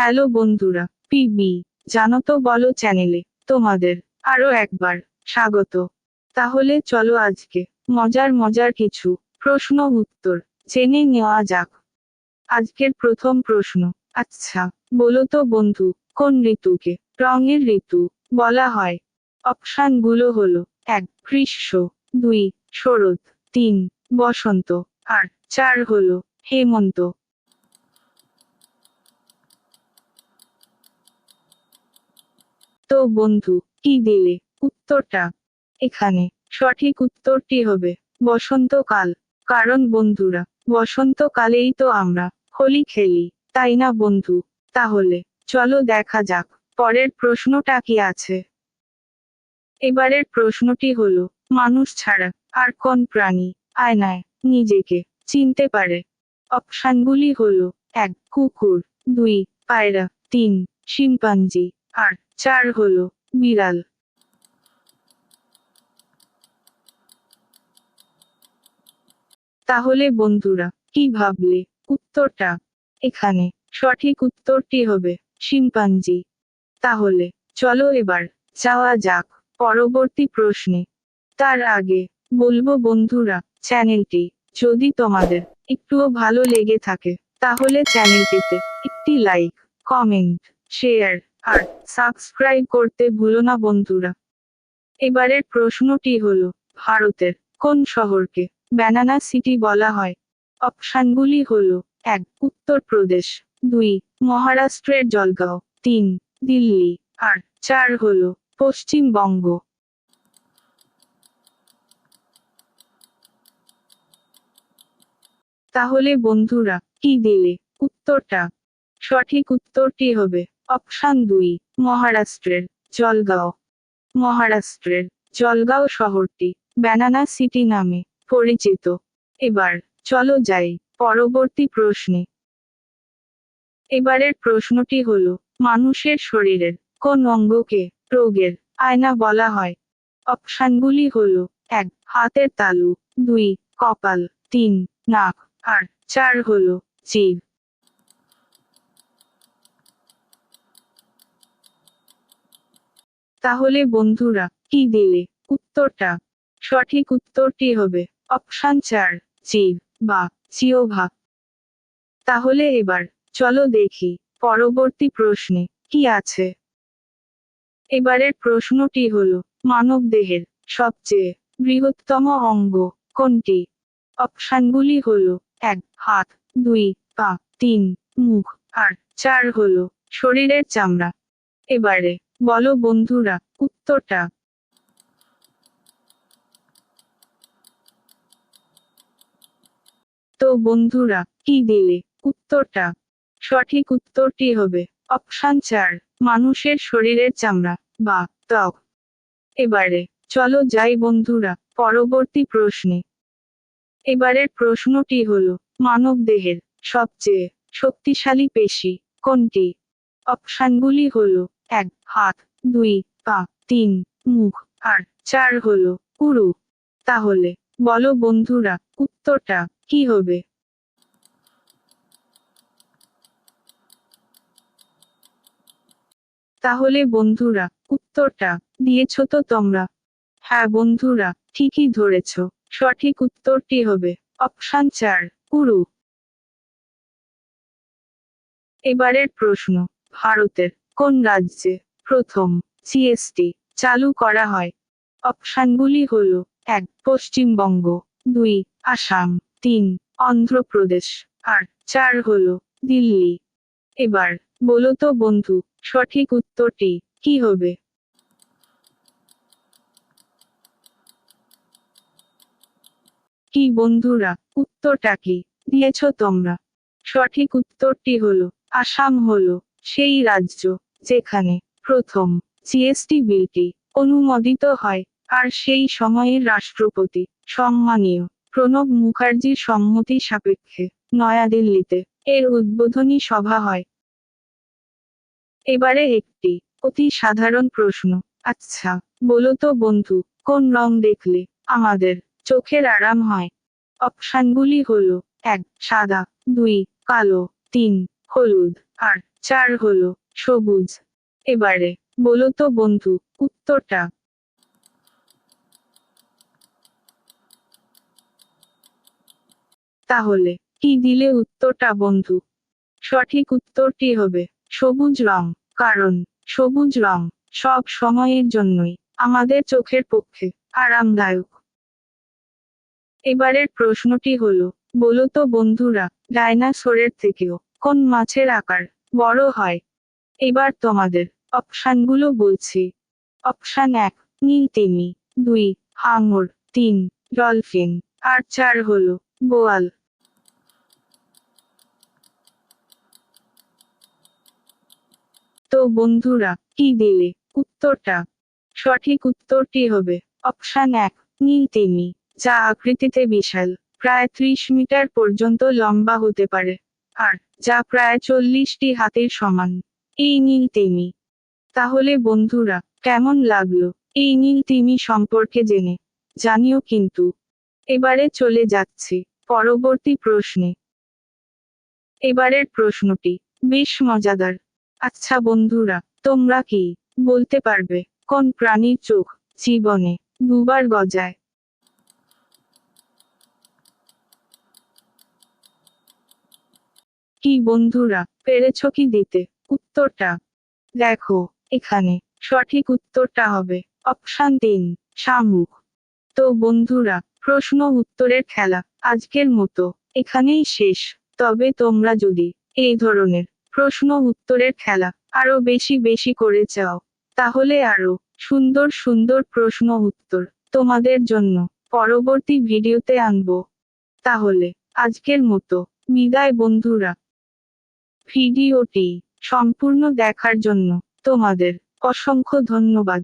Hello বন্ধুরা PB জানো তো বলো চ্যানেলে, তোমাদের আরও একবার স্বাগত। তাহলে চলো আজকে মজার মজার কিছু প্রশ্ন উত্তর জেনে নেওয়া যাক। আজকের প্রথম প্রশ্ন আচ্ছা বলো তো বন্ধু, কোন ঋতুকে রঙের ঋতু বলা হয়? অপশানগুলো হলো, এক, গ্রীষ্ম, দুই, শরৎ, তিন, বসন্ত, আর চার হলো, হেমন্ত। তো বন্ধু, কি দিলে? উত্তরটা। এখানে। সঠিক উত্তরটি হবে, বসন্তকাল। কারণ বন্ধুরা, বসন্তকালেই তো আমরা হোলি খেলি, তাই না বন্ধু? তাহলে, চলো দেখা যাক, পরের প্রশ্নটা কি আছে? এবারের প্রশ্নটি হলো, মানুষ ছাড়া আর কোন প্রাণী আয়নায় নিজেকে চিনতে পারে? অপশানগুলি হলো, এক, কুকুর, দুই, পায়রা, তিন, শিম্পাঞ্জি আর চার হল বিড়াল তাহলে বন্ধুরা, কি ভাবলে? উত্তরটা? এখানে। সঠিক উত্তরটি হবে শিম্পাঞ্জি। তাহলে, চলো এবার, যাওয়া যাক, পরবর্তী প্রশ্নে। তার আগে, বলব বন্ধুরা, চ্যানেলটি, যদি তোমাদের একটুও ভালো লেগে থাকে, তাহলে চ্যানেলটিতে একটি লাইক, কমেন্ট, শেয়ার আর সাবস্ক্রাইব করতে ভুলো না বন্ধুরা। এবারের প্রশ্নটি হলো, ভারতের কোন শহরকে ব্যানানা সিটি বলা হয়? অপশানগুলি হল, এক, উত্তরপ্রদেশ, দুই, মহারাষ্ট্রের জলগাঁও, তিন, দিল্লি, আর চার হল, পশ্চিমবঙ্গ। তাহলে বন্ধুরা, কি দিলে উত্তরটা? সঠিক উত্তরটি হবে অপশান দুই, মহারাষ্ট্রের জলগাঁও। মহারাষ্ট্রের জলগাঁও শহরটি ব্যানানা সিটি নামে পরিচিত। এবার চলো যাই পরবর্তী প্রশ্নে। এবারের প্রশ্নটি হল, মানুষের শরীরের কোন অঙ্গকে রোগের আয়না বলা হয়? অপশানগুলি হল, এক, হাতের তালু, দুই, কপাল, তিন, নাক, আর চার হল, জিভ। তাহলে বন্ধুরা, কি দিলে? উত্তরটা। সঠিক উত্তরটি হবে অপশান চার জিভ বা জিওভা তাহলে এবার চলো দেখি পরবর্তী প্রশ্নে কি আছে। এবারের প্রশ্নটি হলো, মানব দেহের সবচেয়ে বৃহত্তম অঙ্গ কোনটি? অপশানগুলি হল, এক, হাত, দুই, পা, তিন, মুখ, আর চার হল, শরীরের চামড়া। এবারে বলো বন্ধুরা, উত্তরটা। তো বন্ধুরা, কি দিলে? উত্তরটা। সঠিক উত্তরটি হবে অপশান চার, মানুষের শরীরের চামড়া, বা ত্বক। এবারে, চলো যাই বন্ধুরা, পরবর্তী প্রশ্নে। এবারের প্রশ্নটি হলো, মানব দেহের সবচেয়ে শক্তিশালী পেশি কোনটি? অপশানগুলি হলো এক, হাত, দুই, পা, তিন, মুখ, আর চার হলো, উরু। তাহলে, বলো বন্ধুরা, উত্তরটা কি হবে? তাহলে বন্ধুরা, উত্তরটা দিয়েছ তো তোমরা? হ্যাঁ বন্ধুরা, ঠিকই ধরেছ। সঠিক উত্তরটি হবে অপশান চার, উরু। এবারের প্রশ্ন, ভারতের কোন রাজ্যে? প্রথম জিএসটি চালু করা হয়। অপশানগুলি হল, এক, পশ্চিমবঙ্গ, দুই, আসাম, তিন, অন্ধ্রপ্রদেশ, আর চার হল, দিল্লি। এবার, বলো তো বন্ধু, সঠিক উত্তরটি কি হবে? কি বন্ধুরা, উত্তরটা কি দিয়েছ তোমরা? সঠিক উত্তরটি হলো, আসাম হলো, সেই রাজ্য। যেখানে প্রথম জিএসটি বিলটি অনুমোদিত হয়, আর সেই সময়ের রাষ্ট্রপতি সম্মানীয় প্রণব মুখার্জির সম্মতি সাপেক্ষে নয়াদিল্লিতে এর উদ্বোধনী সভা হয়। এবারে একটি অতি সাধারণ প্রশ্ন আচ্ছা বলো তো বন্ধু, কোন রং দেখলে আমাদের চোখের আরাম হয়? অপশানগুলি হলো এক, সাদা, দুই, কালো, তিন, হলুদ, আর চার হলো সবুজ। এবারে, বলো তো বন্ধু, উত্তরটা। তাহলে, কি দিলে উত্তরটা বন্ধু? সঠিক উত্তরটি হবে, সবুজ রং। কারণ, সবুজ রং, সব সময়ের জন্যই, আমাদের চোখের পক্ষে, আরামদায়ক। এবারের প্রশ্নটি হলো, বলো তো বন্ধুরা, ডাইনাসোরের থেকেও, কোন মাছের আকার বড় হয়? এবার তোমাদের অপশানগুলো বলছি। অপশান এক নীল তিমি দুই হাঙর তিন, ডলফিন। আর চার হলো বোয়াল। তো বন্ধুরা, কি দিলে? উত্তরটা? সঠিক উত্তরটি হবে অপশান এক নীল তিমি যা আকৃতিতে বিশাল, প্রায় ত্রিশ মিটার পর্যন্ত লম্বা হতে পারে, আর যা প্রায় চল্লিশটি হাতের সমান। এই নীল তিমি। তাহলে বন্ধুরা, কেমন লাগল? এই নীল তিমি সম্পর্কে জেনে। জানিও কিন্তু। এবারে চলে যাচ্ছি পরবর্তী প্রশ্নে। এবারের প্রশ্নটি বেশ মজাদার। আচ্ছা বন্ধুরা, তোমরা কি বলতে পারবে? কোন প্রাণীর চোখ জীবনে দুবার গজায়? কি বন্ধুরা, পেরেছ কি দিতে? উত্তরটা? দেখো, এখানে। সঠিক উত্তরটা হবে। অপশান তিন, শামুক। তো বন্ধুরা, প্রশ্ন উত্তরের খেলা আজকের মতো। এখানেই শেষ। তবে তোমরা যদি এই ধরনের প্রশ্ন উত্তরের খেলা আরও বেশি বেশি করে চাও, তাহলে আরও সুন্দর সুন্দর প্রশ্ন উত্তর তোমাদের জন্য পরবর্তী ভিডিওতে আনব। তাহলে আজকের মতো। বিদায় বন্ধুরা। ভিডিওটি সম্পূর্ণ দেখার জন্য তোমাদের অসংখ্য ধন্যবাদ।